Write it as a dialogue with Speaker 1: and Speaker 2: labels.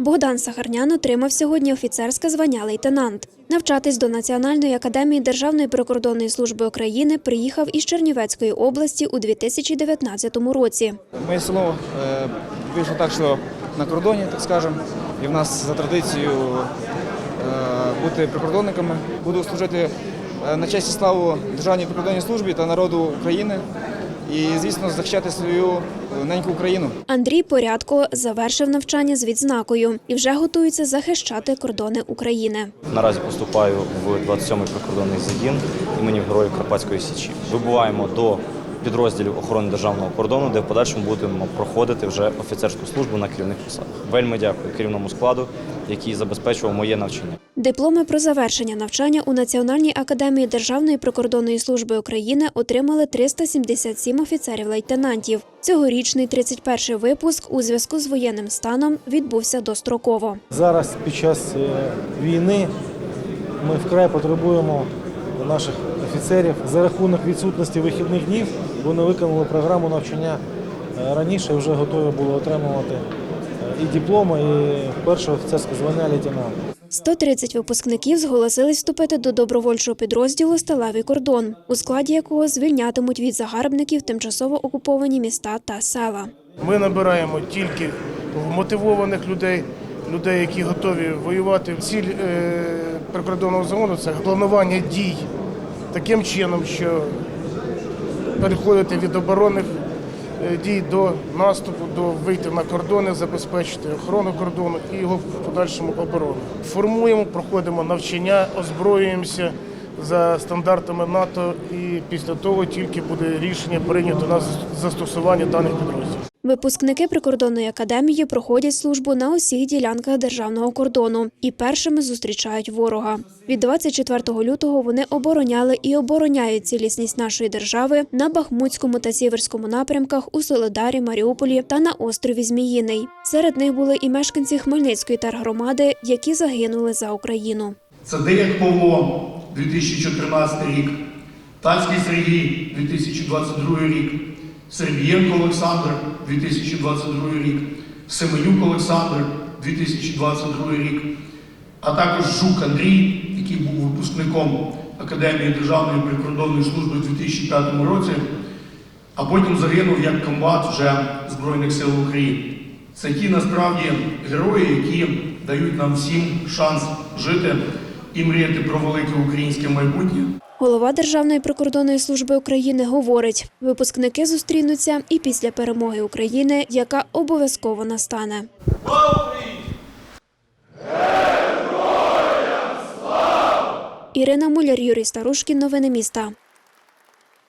Speaker 1: Богдан Сахарнян отримав сьогодні офіцерське звання лейтенант. Навчатись до Національної академії Державної прикордонної служби України приїхав із Чернівецької області у 2019 році.
Speaker 2: Моє село е, вийшло так, що на кордоні, так скажемо, і в нас за традицією е, бути прикордонниками. Буду служити е, на честь і славу Державній прикордонній службі та народу України і, звісно, захищати свою неньку Україну.
Speaker 1: Андрій Порядко завершив навчання з відзнакою і вже готується захищати кордони України.
Speaker 3: Наразі поступаю в 27-й прикордонний загін імені Героїв Карпатської Січі. Вибуваємо до підрозділів охорони державного кордону, де в подальшому будемо проходити вже офіцерську службу на керівних посадах. Вельми дякую керівному складу, який забезпечував моє навчання.
Speaker 1: Дипломи про завершення навчання у Національній академії Державної прикордонної служби України отримали 377 офіцерів-лейтенантів. Цьогорічний 31-й випуск у зв'язку з воєнним станом відбувся достроково.
Speaker 4: Зараз під час е, війни ми вкрай потребуємо наших офіцерів за рахунок відсутності вихідних днів. Вони виконали програму навчання е, раніше, вже готові були отримувати і дипломи, і перше офіцерське звання лейтенанта.
Speaker 1: 130 випускників зголосились вступити до добровольчого підрозділу Сталевий кордон, у складі якого звільнятимуть від загарбників тимчасово окуповані міста та села.
Speaker 5: Ми набираємо тільки мотивованих людей, людей, які готові воювати. Ціль е, прикордонного загону це планування дій таким чином, що переходити від оборонних дій до наступу, до вийти на кордони, забезпечити охорону кордону і його в подальшому оборону. Формуємо, проходимо навчання, озброюємося за стандартами НАТО, і після того тільки буде рішення прийнято на застосування даних підрозділів.
Speaker 1: Випускники прикордонної академії проходять службу на усіх ділянках державного кордону і першими зустрічають ворога. Від 24 лютого вони обороняли і обороняють цілісність нашої держави на Бахмутському та Сіверському напрямках у Солидарі, Маріуполі та на острові Зміїний. Серед них були і мешканці Хмельницької тергромади, які загинули за Україну.
Speaker 6: Це Деяк Павло 2014 рік, Тацький Сергій 2022 рік, Сергієнко Олександр 2022 рік, Семенюк Олександр 2022 рік, а також Жук Андрій, який був випускником Академії Державної прикордонної служби у 2005 році, а потім загинув як комбат вже Збройних сил України. Це ті насправді герої, які дають нам всім шанс жити і мріяти про велике українське майбутнє.
Speaker 1: Голова Державної прикордонної служби України говорить: випускники зустрінуться і після перемоги України, яка обов'язково настане. Ірина Муляр, Юрій Старушкін. Новини міста.